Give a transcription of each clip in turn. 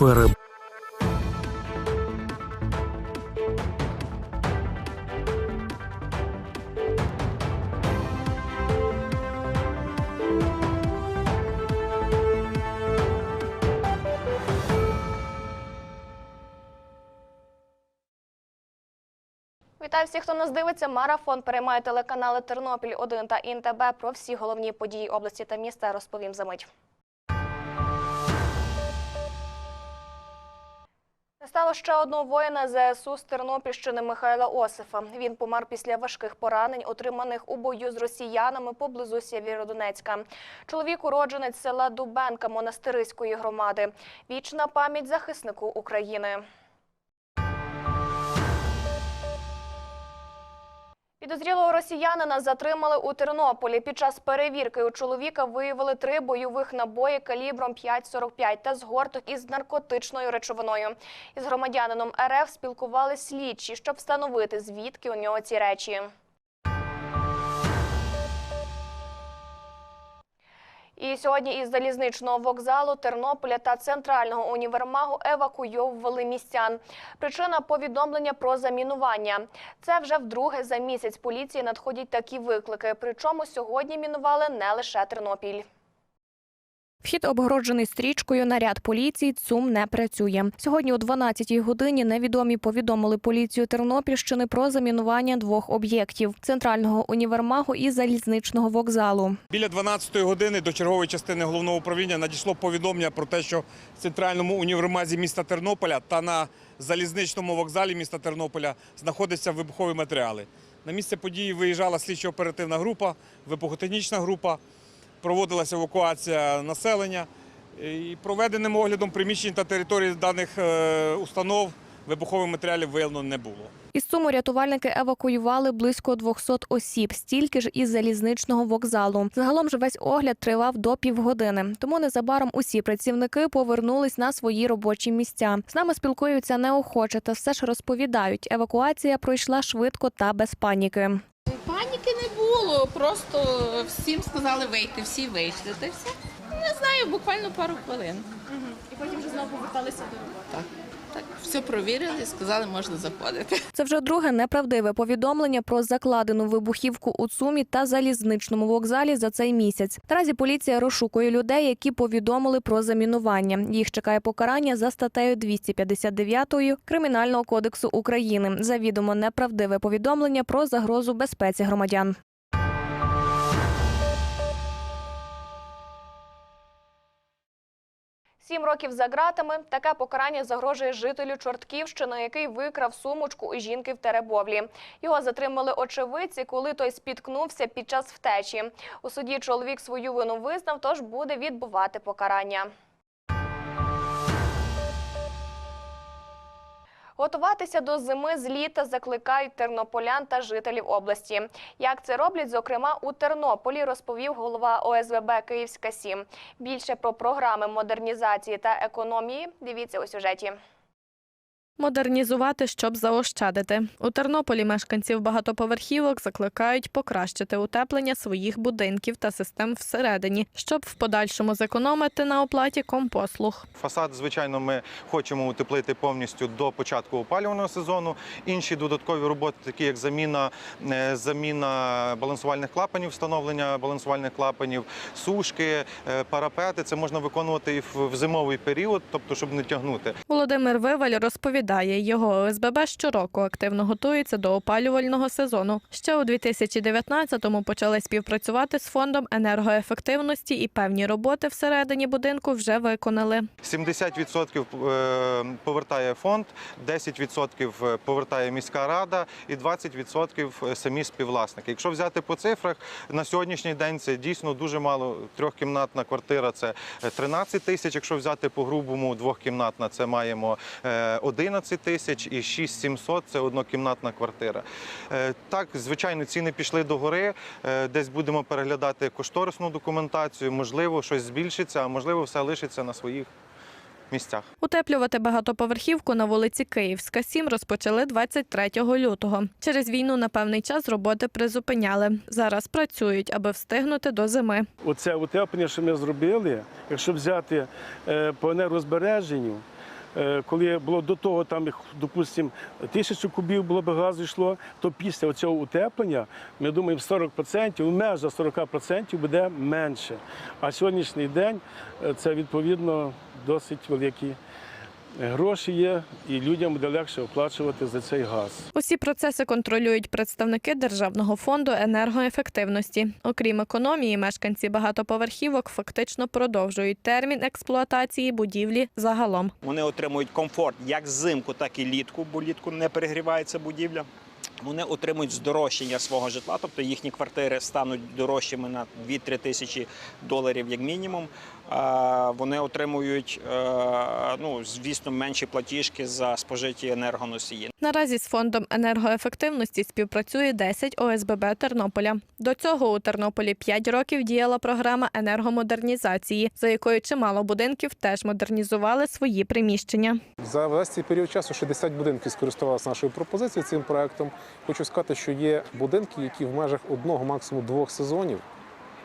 Пере... Вітаю всіх, хто нас дивиться. Марафон переймає телеканали Тернопіль 1 та ІНТБ. Про всі головні події області та міста розповім за мить. Стало ще одного воїна ЗСУ з Тернопільщини Михайла Осифа. Він помер після важких поранень, отриманих у бою з росіянами поблизу Сєвєродонецька. Чоловік уродженець села Дубенка монастириської громади. Вічна пам'ять захиснику України. Підозрілого росіянина затримали у Тернополі. Під час перевірки у чоловіка виявили три бойових набої калібром 5,45 та згорток із наркотичною речовиною. Із громадянином РФ спілкували слідчі, щоб встановити, звідки у нього ці речі. І сьогодні із залізничного вокзалу Тернополя та центрального універмагу евакуйовували містян. Причина повідомлення про замінування. Це вже вдруге за місяць поліції надходять такі виклики. Причому сьогодні мінували не лише Тернопіль. Вхід обгороджений стрічкою. Наряд поліції ЦУМ не працює. Сьогодні о 12-й годині невідомі повідомили поліцію Тернопільщини про замінування двох об'єктів центрального універмагу і залізничного вокзалу. Біля 12-ї години до чергової частини головного управління надійшло повідомлення про те, що в центральному універмазі міста Тернополя та на залізничному вокзалі міста Тернополя знаходяться вибухові матеріали. На місце події виїжджала слідчо-оперативна група, вибухотехнічна група, проводилася евакуація населення. І проведеним оглядом приміщень та територій даних е, установ вибухових матеріалів виявлено не було. Із Суму рятувальники евакуювали близько 200 осіб, стільки ж із залізничного вокзалу. Загалом ж весь огляд тривав до півгодини. Тому незабаром усі працівники повернулись на свої робочі місця. З нами спілкуються неохоче та все ж розповідають. Евакуація пройшла швидко та без паніки. Паніки просто всім сказали вийти, всі вийшли. Та все. Не знаю, буквально пару хвилин. І потім вже знову поверталися до роботи. Так, так, все провірили, сказали, можна заходити. Це вже друге неправдиве повідомлення про закладену вибухівку у ЦУМі та залізничному вокзалі за цей місяць. Наразі поліція розшукує людей, які повідомили про замінування. Їх чекає покарання за статтею 259 Кримінального кодексу України. Завідомо неправдиве повідомлення про загрозу безпеці громадян. Сім років за ґратами таке покарання загрожує жителю Чортківщини, який викрав сумочку у жінки в Теребовлі. Його затримали очевидці, коли той спіткнувся під час втечі. У суді чоловік свою вину визнав, тож буде відбувати покарання. Готуватися до зими з літа закликають тернополян та жителів області. Як це роблять, зокрема у Тернополі, розповів голова ОСВБ Київська 7. Більше про програми модернізації та економії дивіться у сюжеті. Модернізувати, щоб заощадити. У Тернополі мешканців багатоповерхівок закликають покращити утеплення своїх будинків та систем всередині, щоб в подальшому зекономити на оплаті компослуг. Фасад, звичайно, ми хочемо утеплити повністю до початку опалювального сезону. Інші додаткові роботи, такі як заміна, е, заміна балансувальних клапанів, встановлення балансувальних клапанів, сушки, е, парапети, це можна виконувати і в в зимовий період, тобто щоб не тягнути. Володимир Виваль розповідає, його ОСББ щороку активно готується до опалювального сезону. Ще у 2019-му почали співпрацювати з фондом енергоефективності і певні роботи всередині будинку вже виконали. 70% е, повертає фонд, 10% повертає міська рада і 20% самі співвласники. Якщо взяти по цифрах, на сьогоднішній день це дійсно дуже мало. Трьохкімнатна квартира це 13 тисяч. Якщо взяти по грубому двохкімнатна, це маємо е, 11 тисяч і 6700 – це однокімнатна квартира. Е, Так, звичайно, ціни пішли до гори. Е, Десь будемо переглядати кошторисну документацію. Можливо, щось збільшиться, а можливо, все лишиться на своїх місцях. Утеплювати багатоповерхівку на вулиці Київська, 7 розпочали 23 лютого. Через війну на певний час роботи призупиняли. Зараз працюють, аби встигнути до зими. Оце утеплення, що ми зробили, якщо взяти е, по енергозбереженню, Коли було до того, там, допустимо, тисячу кубів було б газу йшло, то після цього утеплення, ми думаємо, 40%, в межах 40% буде менше. А сьогоднішній день е, це відповідно досить великі гроші є, і людям буде легше оплачувати за цей газ. Усі процеси контролюють представники Державного фонду енергоефективності. Окрім економії, мешканці багатоповерхівок фактично продовжують термін експлуатації будівлі загалом. Вони отримують комфорт як взимку, так і літку, бо літку не перегрівається будівля. Вони отримують здорожчання свого житла, тобто їхні квартири стануть дорожчими на 2-3 тисячі доларів як мінімум. А Вони отримують, е, ну, звісно, менші платіжки за спожиті енергоносії. Наразі з фондом енергоефективності співпрацює 10 ОСББ Тернополя. До цього у Тернополі 5 років діяла програма енергомодернізації, за якою чимало будинків теж модернізували свої приміщення. За весь цей період часу 60 будинків скористувалися нашою пропозицією цим проектом. Хочу сказати, що є будинки, які в межах одного, максимум двох сезонів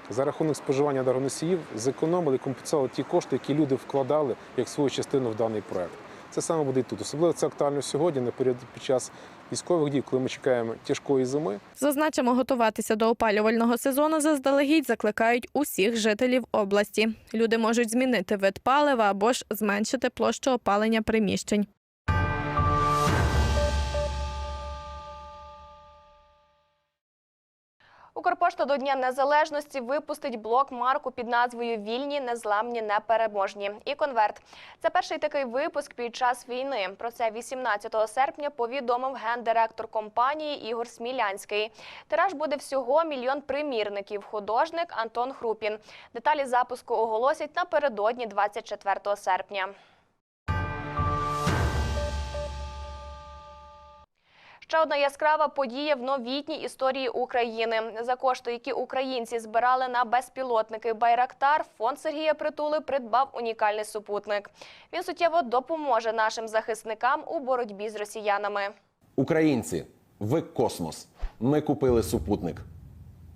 за рахунок споживання енергоносіїв зекономили, компенсували ті кошти, які люди вкладали як свою частину в даний проект. Це саме буде і тут. Особливо це актуально сьогодні, на період під час військових дій, коли ми чекаємо тяжкої зими. Зазначимо, готуватися до опалювального сезону заздалегідь закликають усіх жителів області. Люди можуть змінити вид палива або ж зменшити площу опалення приміщень. Укрпошта до Дня Незалежності випустить блок марку під назвою Вільні, незламні, непереможні і конверт. Це перший такий випуск під час війни. Про це 18 серпня повідомив гендиректор компанії Ігор Смілянський. Тираж буде всього мільйон примірників. Художник Антон Хрупін. Деталі запуску оголосять напередодні 24 серпня. Ще одна яскрава подія в новітній історії України. За кошти, які українці збирали на безпілотники Байрактар, фонд Сергія Притули придбав унікальний супутник. Він суттєво допоможе нашим захисникам у боротьбі з росіянами. Українці, ви космос. Ми купили супутник.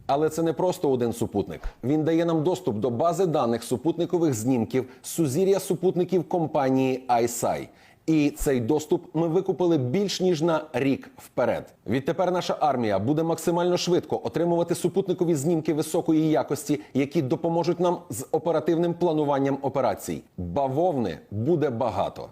Але це не просто один супутник. Він дає нам доступ до бази даних супутникових знімків сузір'я супутників компанії ISI. І цей доступ ми викупили більш ніж на рік вперед. Відтепер наша армія буде максимально швидко отримувати супутникові знімки високої якості, які допоможуть нам з оперативним плануванням операцій. Бавовни буде багато.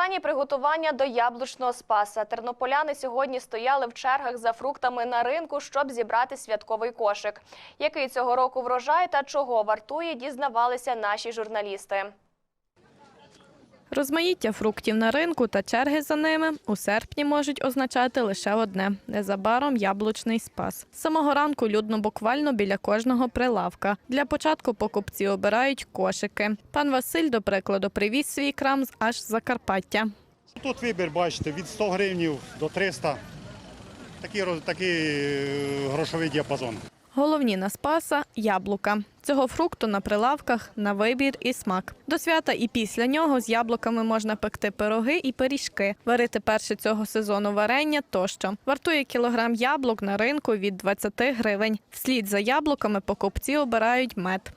Останні приготування до яблучного спаса. Тернополяни сьогодні стояли в чергах за фруктами на ринку, щоб зібрати святковий кошик. Який цього року врожай та чого вартує, дізнавалися наші журналісти. Розмаїття фруктів на ринку та черги за ними у серпні можуть означати лише одне незабаром яблучний спас. З самого ранку людно буквально біля кожного прилавка. Для початку покупці обирають кошики. Пан Василь, до прикладу, привіз свій крам з аж Закарпаття. Тут вибір, бачите, від 100 гривнів до 300. Такий, такий е, грошовий діапазон. Головні на спаса яблука. Цього фрукту на прилавках на вибір і смак. До свята і після нього з яблуками можна пекти пироги і пиріжки, варити перше цього сезону варення тощо. Вартує кілограм яблук на ринку від 20 гривень. Вслід за яблуками покупці обирають мед.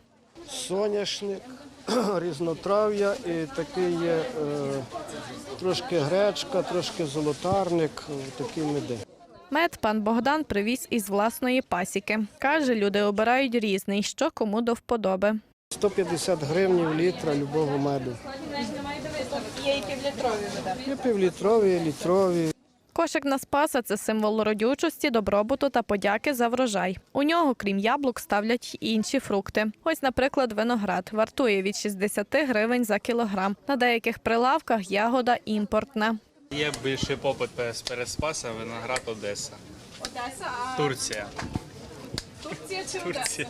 соняшник, різнотрав'я і такий є е, трошки гречка, трошки золотарник, е, такі меди. Мед пан Богдан привіз із власної пасіки. Каже, люди обирають різний, що кому до вподоби. 150 гривень літра любого меду. Є і півлітрові? Є півлітрові, літрові. Кошик на спаса це символ родючості, добробуту та подяки за врожай. У нього, крім яблук, ставлять й інші фрукти. Ось, наприклад, виноград вартує від 60 гривень за кілограм. На деяких прилавках ягода імпортна. Є більший попит перед Спаса, виноград Одеса. Одеса? а Турція. Турція чи Турція?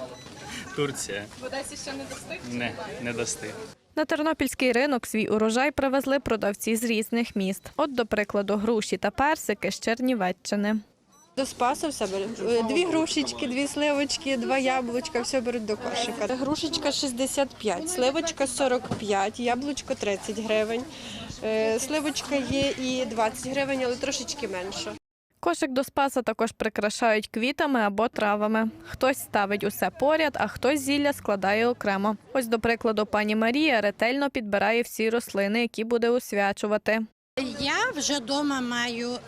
Турція. В Одесі ще не достиг? Не, не достиг. На тернопільський ринок свій урожай привезли продавці з різних міст. От, до прикладу, груші та персики з Чернівеччини. До спасу все беруть. Дві грушечки, дві сливочки, два яблучка, все беруть до кошика. Грушечка 65, сливочка 45, яблучко 30 гривень. Е, Сливочка є і 20 гривень, але трошечки менше. Кошик до спаса також прикрашають квітами або травами. Хтось ставить усе поряд, а хтось зілля складає окремо. Ось, до прикладу, пані Марія ретельно підбирає всі рослини, які буде освячувати. Я вже вдома маю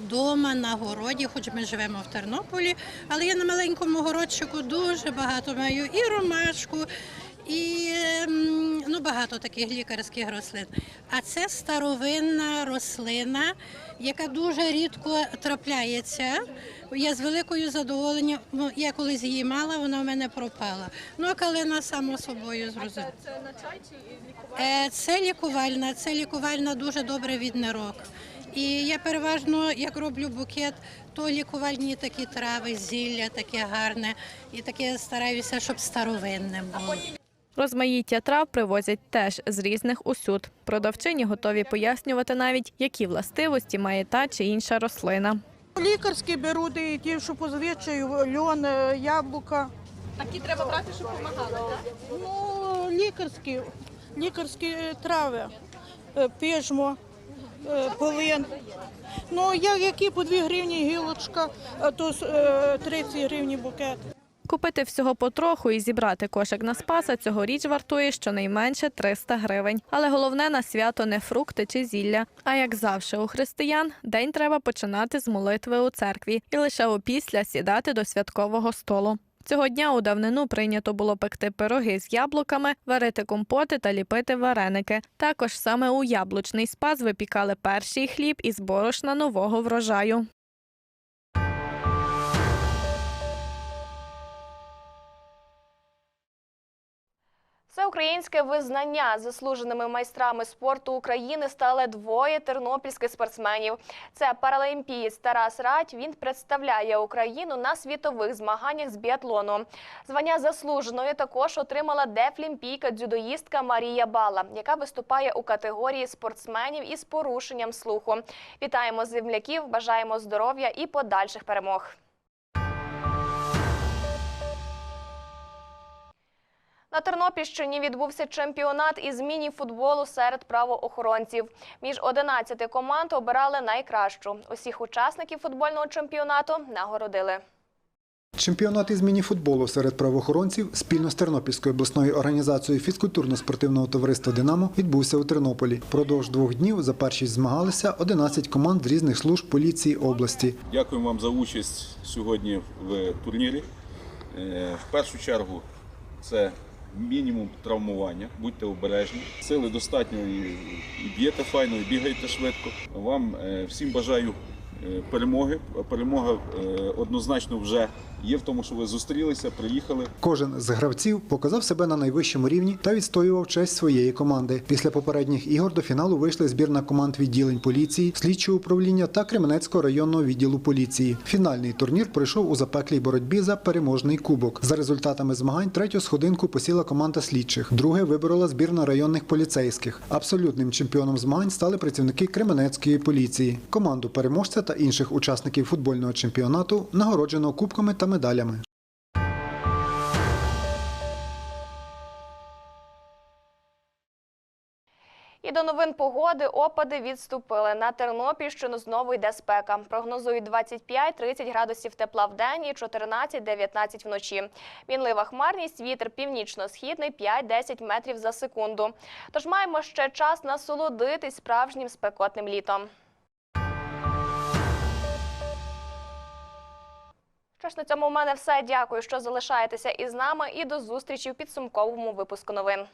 вдома на городі, хоч ми живемо в Тернополі, але я на маленькому городчику дуже багато маю і ромашку, і ем, ну, багато таких лікарських рослин. А це старовинна рослина, яка дуже рідко трапляється. Я з великою задоволенням, ну, я колись її мала, вона в мене пропала. Ну, а калина само собою зрозуміла. Е, Це лікувальна, це лікувальна дуже добре від нирок. І я переважно, як роблю букет, то лікувальні такі трави, зілля таке гарне, і таке стараюся, щоб старовинне було. Розмаїття трав привозять теж з різних усюд. Продавчині готові пояснювати навіть, які властивості має та чи інша рослина. Лікарські беруть і ті, що позвичаю, льон, е, яблука. Такі треба брати, щоб допомагали, так? Ну, лікарські, лікарські трави, е, пижмо, е, полин. Ну, як які по 2 гривні гілочка, а то е, 30 гривні букет. Купити всього потроху і зібрати кошик на спаса цьогоріч вартує щонайменше 300 гривень. Але головне на свято не фрукти чи зілля. А як завжди у християн, день треба починати з молитви у церкві і лише опісля сідати до святкового столу. Цього дня у давнину прийнято було пекти пироги з яблуками, варити компоти та ліпити вареники. Також саме у яблучний спас випікали перший хліб із борошна нового врожаю. Всеукраїнське визнання заслуженими майстрами спорту України стали двоє тернопільських спортсменів. Це паралімпієць Тарас Радь. Він представляє Україну на світових змаганнях з біатлону. Звання заслуженої також отримала дефлімпійка дзюдоїстка Марія Бала, яка виступає у категорії спортсменів із порушенням слуху. Вітаємо земляків, бажаємо здоров'я і подальших перемог. На Тернопільщині відбувся чемпіонат із міні-футболу серед правоохоронців. Між 11 команд обирали найкращу. Усіх учасників футбольного чемпіонату нагородили. Чемпіонат із мініфутболу серед правоохоронців спільно з Тернопільською обласною організацією фізкультурно-спортивного товариства Динамо відбувся у Тернополі. Продовж двох днів за першість змагалися 11 команд з різних служб поліції області. Дякуємо вам за участь сьогодні в турнірі. Е, В першу чергу це мінімум травмування, будьте обережні. Сили достатньо і б'єте файно, і бігаєте швидко. Вам е, всім бажаю е, перемоги. Перемога е, однозначно вже є в тому, що ви зустрілися, приїхали. Кожен з гравців показав себе на найвищому рівні та відстоював честь своєї команди. Після попередніх ігор до фіналу вийшли збірна команд відділень поліції, слідчого управління та Кременецького районного відділу поліції. Фінальний турнір пройшов у запеклій боротьбі за переможний кубок. За результатами змагань третю сходинку посіла команда слідчих. Друге виборола збірна районних поліцейських. Абсолютним чемпіоном змагань стали працівники Кременецької поліції. Команду переможця та інших учасників футбольного чемпіонату нагороджено кубками та медалями. І до новин погоди опади відступили. На Тернопільщину знову йде спека. Прогнозують 25-30 градусів тепла в день і 14-19 вночі. Мінлива хмарність, вітер північно-східний 5-10 метрів за секунду. Тож маємо ще час насолодитись справжнім спекотним літом. Що ж, на цьому у мене все. Дякую, що залишаєтеся із нами і до зустрічі в підсумковому випуску новин.